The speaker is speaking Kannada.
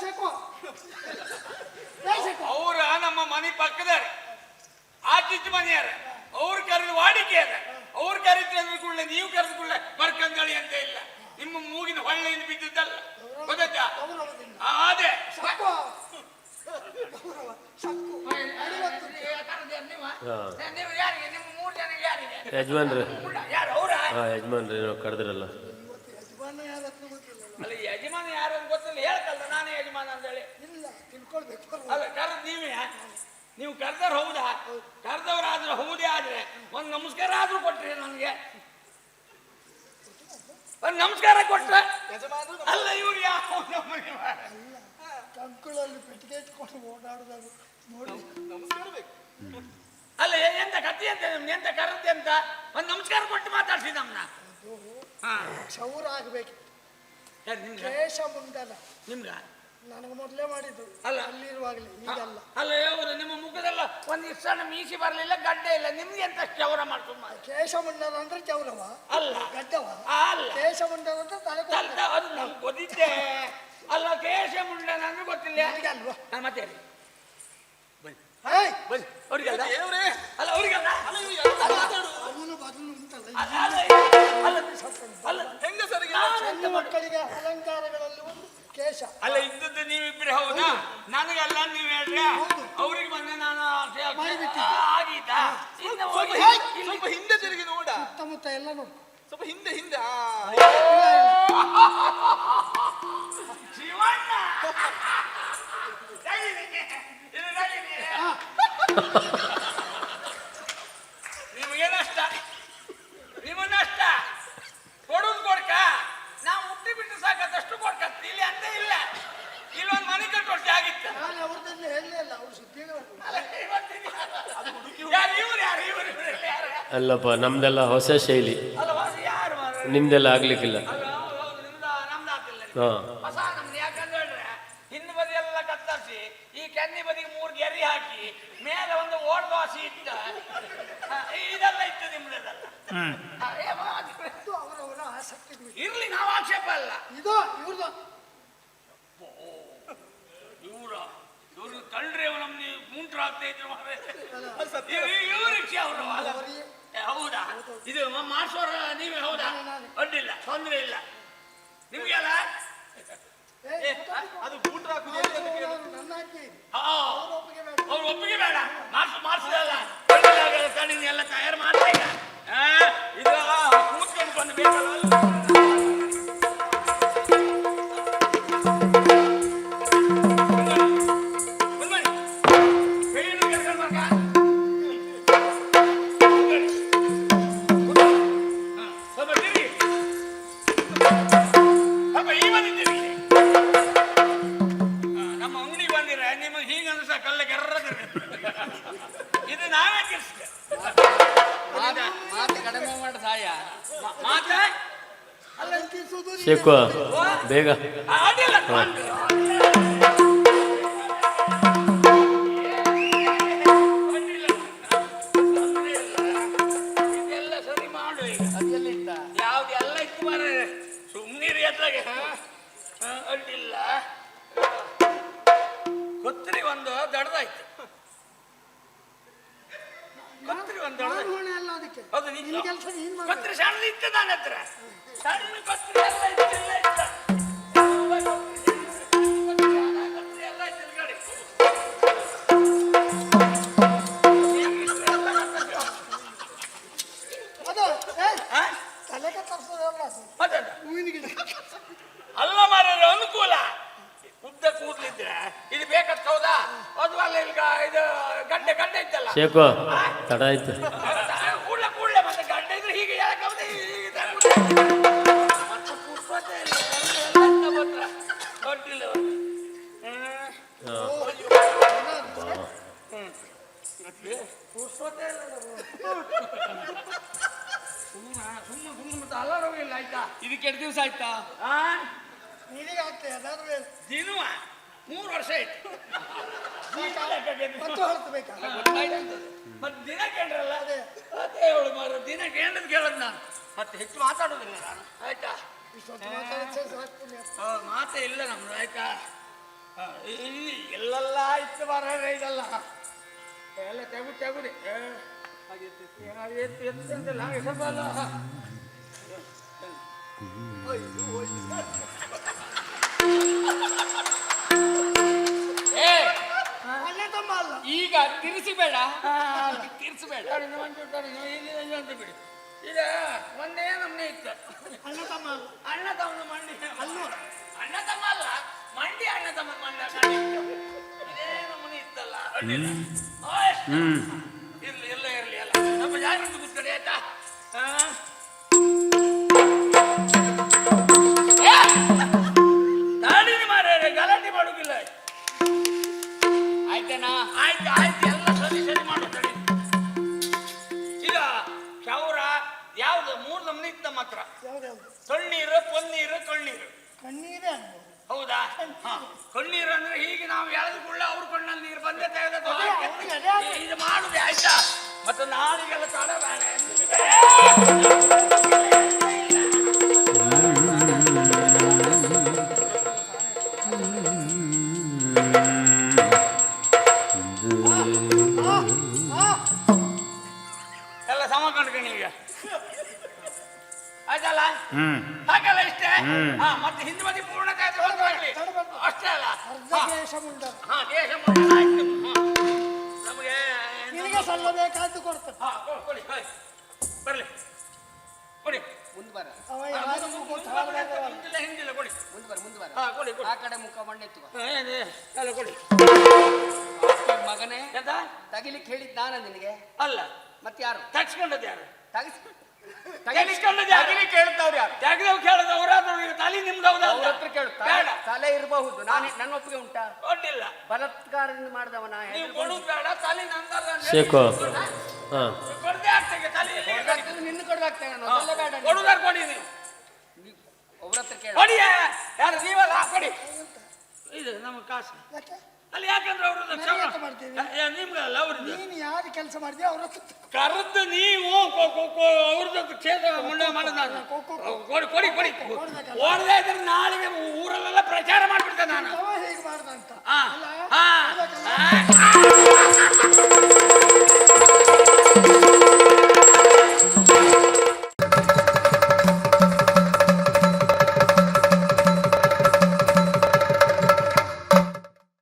ಶೆಕೋ ಅವ್ರ ನಮ್ಮ ಮನೆ ಪಕ್ಕದಾರ ಆಚಿಚ್ ಮನೆಯಾರ ಅವ್ರು ಕರೆದು ವಾಡಿಕೆ ಅದ. ಅವ್ರು ಕರೀತಾರೆ ಕೂಡಲೇ ನೀವು ಕರೆದ ಕೂಡಲೇ ಬರ್ಕಂದಳಿ ಅಂತ ಇಲ್ಲ. ನಿಮ್ಮ ಮೂಗಿನ ಹೊಳ್ಳೆಯಿಂದ ಬಿದ್ದಿದ್ದಲ್ಲ. ಗೊತ್ತಾಯ್ತಾ? ಅದೇ. ಶೆಕೋ ಗೌರವ ಶಕ್ಕು ಅಡಿವತ್ತು ಹಾಂ. ನೀವು ಯಾರಿಗೆ? ನಿಮ್ಮ ಮೂರು ಜನ ಯಾರಿಗೆ? ಯಜಮಾನ್ರಿ. ಯಾರು? ಅವ್ರ? ಹಾಂ ಯಜಮಾನ್ರಿ ನಾವು ಕರೆದ್ರಲ್ಲ ಇವತ್ತು ಯಜಮಾನ ಯಾರತ್ರ ಗೊತ್ತಿಲ್ಲ ಅಲ್ಲ ಯಜಮಾನ ಯಾರು ಅಂತ ಗೊತ್ತಿಲ್ಲ ಹೇಳ್ಕಲ್ಲ ನಾನೇ ಯಜಮಾನ ಅಂತೇಳಿ ಇಲ್ಲ ತಿಳ್ಕೊಳ್ಬೇಕು ಅಲ್ಲ ಕರೆದ್ ನೀವೇ ನೀವು ಕರ್ದವ್ರು ಹೌದಾ? ಕರೆದವ್ರಾದ್ರೆ ಹೌದೇ ಆದ್ರೆ ಒಂದು ನಮಸ್ಕಾರ ಆದ್ರೂ ಕೊಟ್ರಿ ನನಗೆ. ಒಂದು ನಮಸ್ಕಾರ ಕೊಟ್ರೆ? ಅಲ್ಲ ಇವ್ರು ಯಾವ? ಕಂಕುಳಲ್ಲಿ ಪೆಟ್ಟಿಗೆ ಇಟ್ಕೊಂಡು ಓಡಾಡುದಾಗ ನೋಡಿ. ಅಲ್ಲ ಎ- ಎಂತ ಕತ್ತಿ ಅಂತ ನಿಮ್ಗೆ? ಎಂತ ಕರತ್ತೆ ಅಂತ? ಒಂದು ನಮಸ್ಕಾರ ಕೊಟ್ಟು ಮಾತಾಡ್ಸಿ ನಮ್ಮನ್ನ ಶೌರ ಕ್ಷೌರ ಆಗ್ಬೇಕು. ಕೇಶ ಮುಂಡಲ ನಿಮ್ಗ? ನನಗೆ ಮೊದಲೇ ಮಾಡಿದ್ದು ಅಲ್ಲ. ಅಲ್ಲಿರುವಾಗಲೇ ಈಗಲ್ಲ ಅಲ್ಲ ಹೌದು ನಿಮ್ಮ ಮುಖದಲ್ಲ ಒಂದು ಇಷ್ಟು ಸಣ್ಣ ಮೀಸಿ ಬರಲಿಲ್ಲ ಗಡ್ಡೆ ಇಲ್ಲ ನಿಮ್ಗೆ ಎಂತ ಚೌರ ಮಾಡ್ಕೊಂಡು ಕೇಶ ಮುಂಡಲ ಅಂದ್ರೆ ಚೌರವ ಅಲ್ಲ ಗಡ್ಡವ ಅಲ್ಲ ಕೇಶ ಮುಂಡಲ ಅಂದ್ರೆ ತಲೆ ಅಲ್ಲ, ಅದು ನಂಗೆ ಗೊತ್ತಿದ್ದೆ ಅಲ್ಲ ಕೇಶ ಅಂದ್ರೆ ಗೊತ್ತಿಲ್ಲ ಅಲ್ವಾ ನಾನು ಮತ್ತೆ ಹೇಳಿ. ಹೇಯ್ ಬನ್ನಿ ಅವ್ರಿಗಲ್ಲ ಅಲ್ಲ ಅವ್ರಿಗಲ್ಲ ಅವನು ಬದಲು ಉಂಟಲ್ಲ ಅಲ್ಲ ಅಲ್ಲ ಹೆಂಗಸರಿಗೆ ಹೆಣ್ಣು ಮಕ್ಕಳಿಗೆ ಅಲಂಕಾರಗಳಲ್ಲಿ ಒಂದು ಕೇಶ. ಅಲ್ಲ ಇದ್ದದ್ದು ನೀವಿಬ್ರೆ ಹೌದಾ? ನನಗಲ್ಲ ನೀವು ಹೇಳ್ರಿ. ಅವ್ರಿಗೆ ಬಂದ ನಾನು. ಆಗೀತಾ ಇನ್ನು ಹೋಗಿ- ಹಿಂದೆ- ಸ್ವಲ್ಪ ಹಿಂದೆ ತಿರುಗಿ ನೋಡ. ಸುತ್ತಮುತ್ತ ಎಲ್ಲ ನೋಡು. ಸ್ವಲ್ಪ ಹಿಂದೆ ಹಿಂದೆ. ಆ, ತಗೀರಿ. ಇದು ತಗೀರಿ. ನಿಮಗೆ ನಷ್ಟ ನಿಮ್ಮ ನಷ್ಟ ಕೊಡುದು ಕೊಡ್ಕ ನಾವು ಸಾಕಷ್ಟು ಕೊಡ್ಕತ್ತಿ. ಇಲ್ಲಿ ಅಂತ ಇಲ್ಲ. ಇಲ್ಲೊಂದು ಮನೆ ಕಟ್ಟೋಷ್ಟು ಆಗಿತ್ತು. ನಾನು ಅವ್ರದ್ದೆಲ್ಲ ಹೇಳಲೇ ಇಲ್ಲ ಅವ್ರು ಸುದ್ದಿ ಬರಲ್ಲ. ಅಲ್ಲ, ಇವತ್ತಿನ- ಯಾರು? ಇವ್ರು ಯಾರು ಇವ್ರು ಇವ್ರು ಯಾರು? ಅಲ್ಲಪ್ಪ ನಮ್ದೆಲ್ಲ ಹೊಸ ಶೈಲಿ. ಅಲ್ಲ ಹೊಸ ಯಾರು ಮಾರ್ರೆ? ನಿಮ್ದೆಲ್ಲ ಆಗ್ಲಿಕ್ಕಿಲ್ಲ. ಅಲ್ಲ ಹೌದು ಹೌದು ನಿಮ್ದು ನಮ್ದು ಆಗ್ತಿಲ್ಲ ಹಾಂ. ಹೊಸ ನಮ್ದು ಯಾಕಂದ್ರೆ ಹಿಂದ್ ಬದಿ ಎಲ್ಲ ಕತ್ತರಿಸಿ ಕೆನ್ನಿ ಬದಿಗೆ ಮೂರು ಗೆರಿ ಹಾಕಿ ಮೇಲೆ ಒಂದು ಓಡ್ವಾಸಿ ದೋಸೆ ಇಟ್ಟ ಇದೆಲ್ಲ ಇತ್ತು ನಿಮ್ದೆಲ್ಲ ಅವರವರ ಆಸಕ್ತಿ ಇರ್ಲಿ ನಾವು ಆಕ್ಷೇಪ ಅಲ್ಲ. ಇದು ಇವ್ರದ್ದು ಇವ್ರ ಇವ್ರು ತಳ್ರಿ ಅವ್ರು ನಮ್ಗೆ ಮುಂಟ್ರ ಆಗ್ತಾ ಇದ್ರು ಮಾರ್ರೆ. ಅದು ಸತ್ಯ. ಇವ್- ಇವ್ರು ರಿಕ್ಷಾ ಅವರು. ಹೌದಾ? ಇದು ಮಾಡಿಸೋರ ನೀವೇ ಹೌದಾ? ಅಡ್ಡಿಲ್ಲ ತೊಂದರೆ ಇಲ್ಲ. ನಿಮ್ಗೆಲ್ಲ? ಅದು ಬೂಟ್ರ ಹಾಕುದು ಎಲ್ಲಿ ಅಂತ ಕೇಳು. ಅವ್ರು ನನ್ನ ಹಾಕಿ ಹಾ ಅವ್ರ ಒಪ್ಪಿಗೆ ಬೇಡ ಅವ್ರು ಒಪ್ಪಿಗೆ ಬೇಡ ಮಾರ್ಸ್ ಮಾರ್ಸದಲ್ಲ ಕಣ್ಣಿನ ಎಲ್ಲ ತಯಾರು ಮಾಡ್ತಾ ಈಗ ಆ, ಇದು ಕೂತ್ಕೊಂಡು ಬಂದು ಬೇಕಲ್ಲ ಅದ್ರಾಗೆ ಬೇಗ. ಕೊತ್ತರಿ ಒಂದು ದಡ್ದಾಯ್ತು. ಕೊತ್ತರಿ ಒಂದು ನಾನು ಹೊಣೆ ಅಲ್ಲ ಅದಕ್ಕೆ. ಹೌದು ನೀನು ನಿನ್ ಕೆಲಸ ನೀನ್ ಮಾಡು. ಶಾಣೆ ಇತ್ತು ನನ್ನ ಹತ್ರ. ಸಣ್ಣ ಕೊತ್ತರಿ ಎಲ್ಲ ಇತ್ತು ಎಲ್ಲ ಇತ್ತು. ಅದು ಏ, ಹಾ? ತಲೆಗೆ ತರ್ಸೋದಲ್ಲ ಅದು? ಮತ್ತೆ ಹೂವಿನ ಗಿಡ. ಅಲ್ಲ ಮಾರ್ರೆ ಅನುಕೂಲ. ಉದ್ದ ಕೂದಲಿದ್ರೆ ಇದು ಬೇಕಂತ ಹೌದಾ ಅದು ಅಲ್ಲ ಇಲ್ಕ ಇದು ಗಡ್ಡೆ ಗಡ್ಡೆ ಇತ್ತಲ್ಲ. ಶೇಖು. ತಡ ಆಯ್ತು. ಇದಕ್ಕೆ ಎರಡು ದಿವಸ ಆಯ್ತಾ ನಿನಗೆ ಆಗ್ತದೆ ಮೂರು ವರ್ಷ ಆಯ್ತು. ಮತ್ತು ಹೊರತಬೇಕಾ ಮತ್ತೆ ದಿನ ಕೇಳ್ರಲ್ಲ? ಅದೇ. ಅದೇ ಹೇಳು ಮಾರ ದಿನ ಕೇಳಿದ್ ಕೇಳದ್ ನಾನು. ಮತ್ತೆ ಹೆಚ್ಚು ಮಾತಾಡೋದಿಲ್ಲ ನಾನು. ಆಯ್ತಾ? ಮಾತೇ ಇಲ್ಲ ನಮ್ದು ಆಯ್ತಾ? ಎಲ್ಲೆಲ್ಲ ಇತ್ತು ಬರ ಇದಲ್ಲ. ಎಲ್ಲ ತೆಗು ತೆಗುಡಿ ಏನಾದ್ರು ಹಾಗೆ ಸ್ವಲ್ಪ ಅಲ್ಲ ತಮ್ಮ ಅಲ್ಲ ಈಗ ತಿರ್ಸಿಬೇಡ. ತಿರ್ಸಬೇಡ. ಬಿಡಿ. ಈಗ ಒಂದೇ ನಮ್ನೆ ಇತ್ತು. ಅಣ್ಣ ತಮ್ಮ ಅಲ್ಲ ಅಣ್ಣ ತಮ್ಮನ ಮಂಡಿ. ಅಲ್ಲೂ ಅಣ್ಣ ತಮ್ಮ ಅಲ್ಲ ಮಂಡಿ ಅಣ್ಣ ತಮ್ಮ ಮಂಡ. ಇದೇ ನಮ್ಮನೆ ಇತ್ತಲ್ಲ. ಇರ್ಲಿ ಎಲ್ಲ ಇರ್ಲಿ ಅಲ್ಲ ನಮ್ಮ ಯಾರು ಕೂತ್ಕೊಳ್ಳಿ ಆಯ್ತಾ? ಆ? ಕಣ್ಣೀರು ಅಂದ್ರೆ ಹೀಗೆ ನಾವು ಎಳೆದು ಕೂಡ ಅವ್ರ ಕಣ್ಣಲ್ಲಿ ನೀರು ಬಂದೇ ತೆಗೆದ ಅದೇ, ಅವ್ರಿಗೆ ಅದೇ ಆಗೋದು. ಇದು ಮಾಡುದೆ ಆಯ್ತಾ ಮತ್ತೆ ನಾಳಿಗೆಲ್ಲ ತಡ ಬೇಡ ಎಲ್ಲ ಸಮ ಕಂಡ್ಕಣಿ ಈಗ ಆಯ್ತಲ್ಲ ಹಾಗಲ್ಲ ಇಷ್ಟೇ? ಹಾ ಮತ್ತೆ ಹಿಂದೆ ಬದಿ ಪೂರ್ಣ ಕಾಯ್ದು ಬರ್ಲಿ. ಅಷ್ಟೇ ಅಲ್ಲ. ದೇಶ ಮುಂಡ ಹಾ ದೇಶ ಮುಂಡ ಆಯ್ತು. ಹಾ. ನಮಗೆ ನಿನಗೆ ಸಲ್ಲಬೇಕಾದ್ದು ಕೊಡ್ತೇನೆ. ಹಾ ಕೊ- ಕೊಡಿ. ಬರ್ಲಿ. ಕೊಡಿ. ಮುಂದೆ ಬರ. ಹಿಂದಿಲ್ಲ ಹಿಂದಿಲ್ಲ ಕೊಡಿ. ಮುಂದೆ ಬರ ಮುಂದೆ ಬರ. ಹಾ ಕೊಡಿ ಕೊಡಿ. ಆ ಕಡೆ ಮುಖ ಮಣ್ಣೆತ್ತು ಎಲ್ಲ ಕೊಡಿ. ಮಗನೇ ತಗಿಲಿಕ್ಕೆ ಹೇಳಿದ್ ನಾನ ನಿನಗೆ? ಅಲ್ಲ. ಮತ್ತೆ ಯಾರು? ತಗ್ಸ್ಕೊಂಡದ್ದು ಯಾರು? ತಗಿಸ್ ತಗಿಸ್ಕೊಂಡದ್ದು ಯಾರು? ತೆಗೆದವ್ ಕೇಳದ ಅವರಾದ್ರು ಈಗ ತಲೆ ನಿಮ್ದು ಅವ್ರ ಹತ್ರ ಬೇಡ. ತಲೆ ಇರಬಹುದು. ನಾನು ನನ್ನ ಒಪ್ಪಿಗೆ ಉಂಟಾ? ಕೊಟ್ಟಿಲ್ಲ ಬಲಾತ್ಕಾರದಿಂದ ಮಾಡಿದವನ ನೀವು ಕೊಡುದು ಬೇಡ ತಲೆ ನಂದಲ್ಲ ಶೇಖು. ಹಾಂ. ಕೊಡದೆ ಆಗ್ತದೆ ತಲೆ ನಿನ್ನ ಕೊಡ್ಬೇಕಾಗ್ತೇನೆ ನಾನು ಅದೆಲ್ಲ ಬೇಡ ನೀನು. ಕೊಡುದಾರ್ ಕೊಡಿ ನೀವು. ನೀ- ಅವ್ರ ಹತ್ರ ಕೇಳು. ಕೊಡಿಯ? ಯಾರು ನೀವಲ್ಲ? ಕೊಡಿ. ಇದು ನಮ್ಮ ಕಾಸು. ಯಾಕೆ? ಅಲ್ಲಿ ಯಾಕಂದ್ರೆ ಅವರು ನನಗೆ ಎಂತ ಮಾಡ್ತೀವಿ? ನಿಮ್ಗಲ್ಲ ಅವ್ರದ್ದು ನೀನು ಯಾರು ಕೆಲಸ ಮಾಡಿದ್ಯೋ ಅವ್ರ ಕರೆದು ನೀವು ಕೊ- ಕೊ- ಕೊ- ಅವ್ರದ್ದು ಕ್ಷೇತ್ರ ಮುಂದೆ ಮಾಡೋದು. ಕೊ- ಕೊ- ಕೊಡಿ ಕೊಡಿ ಕೊಡಿ ಕೊಡ್ಬೇಕಲ್ಲ. ಓಡದೆ ಇದ್ರೆ ನಾಳೆಗೆ ಊರಲ್ಲೆಲ್ಲ ಪ್ರಚಾರ ಮಾಡ್ಬಿಡ್ತೇನೆ ನಾನು ಹೇಗೆ ಮಾಡ್ದಂತ ಹಾ ಅಲ್ಲ ಹಾ.